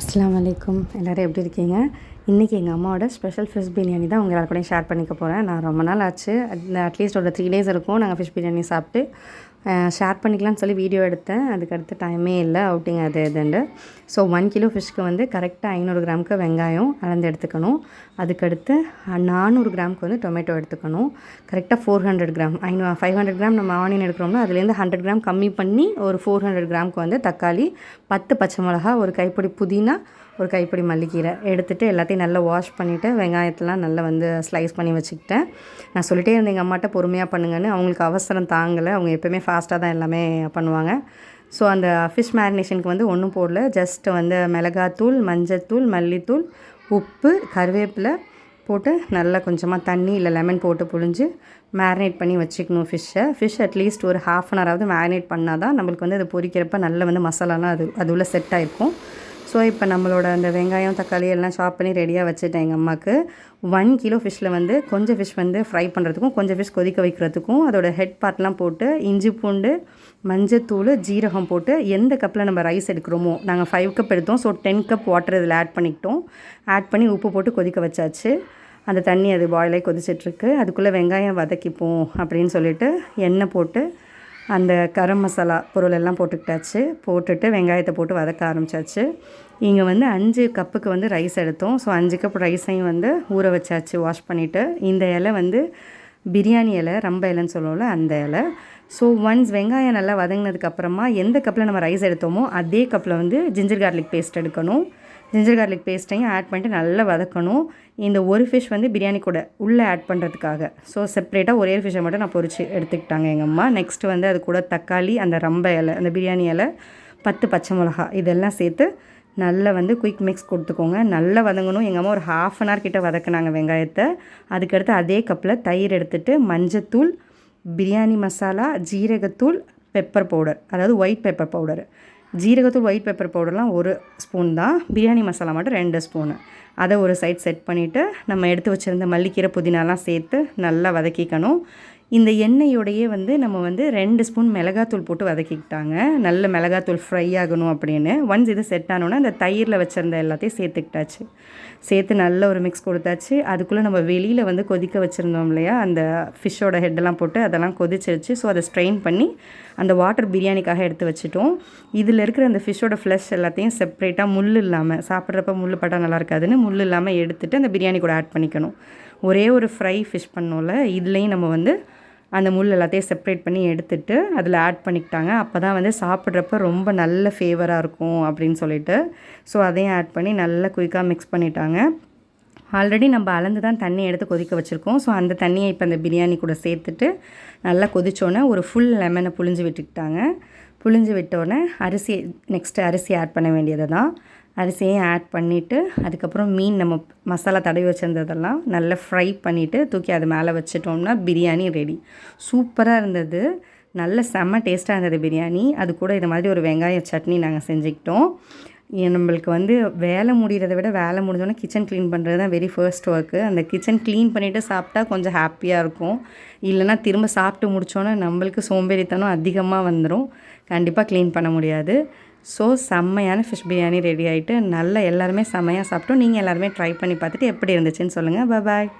அஸ்லாம் வலைக்கும் எல்லோரும் எப்படி இருக்கீங்க? இன்றைக்கி எங்கள் அம்மாவோட ஸ்பெஷல் ஃபிஷ் பிரியாணி தான் உங்கள் எல்லார் ஷேர் பண்ணிக்க போகிறேன் நான் ரொம்ப நாள் ஆச்சு. அட்லீஸ்ட் ஒரு த்ரீ டேஸ் இருக்கும். நாங்கள் ஃபிஷ் பிரியாணி சாப்பிட்டு ஷேர் பண்ணிக்கலாம்னு சொல்லி வீடியோ எடுத்தேன். அதுக்கடுத்து டைமே இல்லை. அவுட்டிங் அது இதுண்டு ஸோ ஒன் கிலோ ஃபிஷ்க்கு வந்து கரெக்டாக ஐநூறு கிராமுக்கு வெங்காயம் அளந்து எடுத்துக்கணும். அதுக்கடுத்து நானூறு கிராமுக்கு வந்து டொமேட்டோ எடுத்துக்கணும். கரெக்டாக ஃபோர் ஹண்ட்ரட் கிராம். ஐநூ ஃபைவ் ஹண்ட்ரட் கிராம் நம்ம ஆனியன் எடுக்கிறோம்னா அதுலேருந்து ஹண்ட்ரட் கிராம் கம்மி பண்ணி ஒரு ஃபோர் ஹண்ட்ரட் கிராமுக்கு வந்து தக்காளி பத்து பச்சை மிளகா ஒரு கைப்பிடி புதினா ஒரு கைப்பிடி மல்லிக்கீரை எடுத்துகிட்டு எல்லாத்தையும் நல்லா வாஷ் பண்ணிவிட்டு வெங்காயத்தெலாம் நல்லா வந்து ஸ்லைஸ் பண்ணி வச்சுக்கிட்டேன். நான் சொல்லிட்டே இருந்தேன் எங்கள் அம்மாட்ட பொறுமையாக பண்ணுங்கன்னு. அவங்களுக்கு அவசரம் தாங்கலை. அவங்க எப்போயுமே ஃபாஸ்ட்டாக தான் எல்லாமே பண்ணுவாங்க. ஸோ அந்த ஃபிஷ் மேரினேஷனுக்கு வந்து ஒன்றும் போடல. ஜஸ்ட் வந்து மிளகாத்தூள் மஞ்சத்தூள் மல்லித்தூள் உப்பு கருவேப்பிலை போட்டு நல்லா கொஞ்சமாக தண்ணி இல்லை லெமன் போட்டு புழிஞ்சு மேரினேட் பண்ணி வச்சுக்கணும் ஃபிஷ்ஷை ஃபிஷ் அட்லீஸ்ட் ஒரு ஹாஃப் அன் ஹவராவது மேரினேட் பண்ணால் தான் நம்மளுக்கு வந்து அது பொரிக்கிறப்ப நல்ல வந்து மசாலாலாம் அது அது உள்ள செட் ஆகிருக்கும் ஸோ இப்போ நம்மளோட அந்த வெங்காயம் தக்காளி எல்லாம் சாப் பண்ணி ரெடியாக வச்சுட்டேன் எங்கள் அம்மாவுக்கு ஒன் கிலோ ஃபிஷ்ஷில் வந்து கொஞ்சம் ஃபிஷ் வந்து ஃப்ரை பண்ணுறதுக்கும் கொஞ்சம் ஃபிஷ் கொதிக்க வைக்கிறதுக்கும் அதோட ஹெட் பார்ட்லாம் போட்டு இஞ்சி பூண்டு மஞ்சத்தூள் ஜீரகம் போட்டு எந்த கப்பில் நம்ம ரைஸ் எடுக்கிறோமோ நாங்கள் ஃபைவ் கப் எடுத்தோம். ஸோ டென் கப் வாட்டர் இதில் ஆட் பண்ணிக்கிட்டோம். ஆட் பண்ணி உப்பு போட்டு கொதிக்க வச்சாச்சு. அந்த தண்ணி அது பாயிலாகி கொதிச்சிட்ருக்கு அதுக்குள்ளே வெங்காயம் வதக்கிப்போம் அப்படின்னு சொல்லிட்டு எண்ணெய் போட்டு அந்த கரம் மசாலா பொருள் எல்லாம் போட்டுக்கிட்டாச்சு. போட்டுட்டு வெங்காயத்தை போட்டு வதக்க ஆரம்பித்தாச்சு இங்கே வந்து அஞ்சு கப்புக்கு வந்து ரைஸ் எடுத்தோம். ஸோ அஞ்சு கப் ரைஸையும் வந்து ஊற வச்சாச்சு வாஷ் பண்ணிவிட்டு இந்த இலை வந்து பிரியாணி இலை ரம்ப இலைன்னு சொல்லுவோம்ல அந்த இலை. ஸோ ஒன்ஸ் வெங்காயம் நல்லா வதங்கினதுக்கப்புறமா எந்த கப்பில் நம்ம ரைஸ் எடுத்தோமோ அதே கப்பில் வந்து ஜிஞ்சர் கார்லிக் பேஸ்ட் எடுக்கணும். ஜிஞ்சர் கார்லிக் பேஸ்ட்டையும் ஆட் பண்ணிட்டு நல்லா வதக்கணும். இந்த ஒரு ஃபிஷ் வந்து பிரியாணி கூட உள்ளே ஆட் பண்ணுறதுக்காக ஸோ செப்ரேட்டாக ஒரே ஃபிஷ்ஷை மட்டும் நான் பொறிச்சு எடுத்துக்கிட்டாங்க எங்கள் அம்மா. நெக்ஸ்ட்டு வந்து அது கூட தக்காளி அந்த ரம்ப இலை அந்த பிரியாணி இலை பத்து பச்சை மிளகா இதெல்லாம் சேர்த்து நல்லா வந்து குயிக் மிக்ஸ் கொடுத்துக்கோங்க. நல்லா வதங்கணும். எங்கள் அம்மா ஒரு ஹாஃப் அன் ஹவர் கிட்ட வதக்கினாங்க வெங்காயத்தை. அதுக்கடுத்து அதே கப்பில் தயிர் எடுத்துகிட்டு மஞ்சத்தூள் பிரியாணி மசாலா ஜீரகத்தூள் பெப்பர் பவுடர் அதாவது ஒயிட் பெப்பர் பவுடர் ஜீரகத்தூள் ஒயிட் பெப்பர் பவுடர்லாம் ஒரு ஸ்பூன் தான். பிரியாணி மசாலா மட்டும் ரெண்டு ஸ்பூனு அதை ஒரு சைட் செட் பண்ணிவிட்டு நம்ம எடுத்து வச்சுருந்த மல்லிக்கீரை புதினாலாம் சேர்த்து நல்லா வதக்கிக்கணும். இந்த எண்ணெயோடையே வந்து நம்ம வந்து ரெண்டு ஸ்பூன் மிளகாத்தூள் போட்டு வதக்கிக்கிட்டாங்க. நல்ல மிளகாத்தூள் ஃப்ரை ஆகணும் அப்படின்னு. ஒன்ஸ் இது செட் ஆனோன்னா அந்த தயிரில் வச்சுருந்த எல்லாத்தையும் சேர்த்துக்கிட்டாச்சு. சேர்த்து நல்ல ஒரு மிக்ஸ் கொடுத்தாச்சு. அதுக்குள்ளே நம்ம வெளியில் வந்து கொதிக்க வச்சுருந்தோம் இல்லையா அந்த ஃபிஷ்ஷோட ஹெட்டெல்லாம் போட்டு அதெல்லாம் கொதிச்சிருச்சு ஸோ அதை ஸ்ட்ரெயின் பண்ணி அந்த வாட்டர் பிரியாணிக்காக எடுத்து வச்சுட்டோம். இதில் இருக்கிற அந்த ஃபிஷ்ஷோட ஃப்ளஷ் எல்லாத்தையும் செப்ரேட்டாக முள் இல்லாமல் சாப்பிட்றப்ப முள் பட்டால் நல்லா இருக்காதுன்னு முள் இல்லாமல் எடுத்துகிட்டு அந்த பிரியாணி கூட ஆட் பண்ணிக்கணும். ஒரே ஒரு ஃப்ரை ஃபிஷ் பண்ணோம்ல இதுலேயும் நம்ம வந்து அந்த முள் எல்லாத்தையும் செப்ரேட் பண்ணி எடுத்துட்டு அதில் ஆட் பண்ணிக்கிட்டாங்க. அப்போ தான் வந்து சாப்பிட்றப்ப ரொம்ப நல்ல ஃபேவராக இருக்கும் அப்படின்னு சொல்லிட்டு ஸோ அதையும் ஆட் பண்ணி நல்லா குயிக்காக மிக்ஸ் பண்ணிட்டாங்க. ஆல்ரெடி நம்ம அளந்து தான் தண்ணி எடுத்து கொதிக்க வச்சுருக்கோம். ஸோ அந்த தண்ணியை இப்போ அந்த பிரியாணி கூட சேர்த்துட்டு நல்லா கொதிச்சோன்னே ஒரு ஃபுல் லெமனை புழிஞ்சு விட்டுக்கிட்டாங்க. புழிஞ்சு விட்டோன்னே அரிசி நெக்ஸ்ட்டு அரிசி ஆட் பண்ண வேண்டியது தான். அரிசியையும் ஆட் பண்ணிவிட்டு அதுக்கப்புறம் மீன் நம்ம மசாலா தடவி வச்சுருந்ததெல்லாம் நல்லா ஃப்ரை பண்ணிவிட்டு தூக்கி அது மேலே வச்சிட்டோம்னா பிரியாணி ரெடி சூப்பராக இருந்தது. நல்ல செம்ம டேஸ்ட்டாக இருந்தது பிரியாணி. அது கூட இது மாதிரி ஒரு வெங்காய சட்னி நாங்கள் செஞ்சுக்கிட்டோம். நம்மளுக்கு வந்து வேலை முடிகிறத விட வேலை முடிஞ்சோடனே கிச்சன் க்ளீன் பண்ணுறது தான் வெரி ஃபர்ஸ்ட் ஒர்க்கு அந்த கிச்சன் க்ளீன் பண்ணிவிட்டு சாப்பிட்டா கொஞ்சம் ஹாப்பியாக இருக்கும். இல்லைனா திரும்ப சாப்பிட்டு முடித்தோன்னே நம்மளுக்கு சோம்பேறித்தனம் அதிகமாக வந்துடும் கண்டிப்பாக க்ளீன் பண்ண முடியாது. ஸோ செம்மையான ஃபிஷ் பிரியாணி ரெடி ஆகிட்டு நல்லா எல்லாருமே செம்மையாக சாப்பிட்டோம். நீங்கள் எல்லாருமே ட்ரை பண்ணி பார்த்துட்டு எப்படி இருந்துச்சுன்னு சொல்லுங்கள் பாய்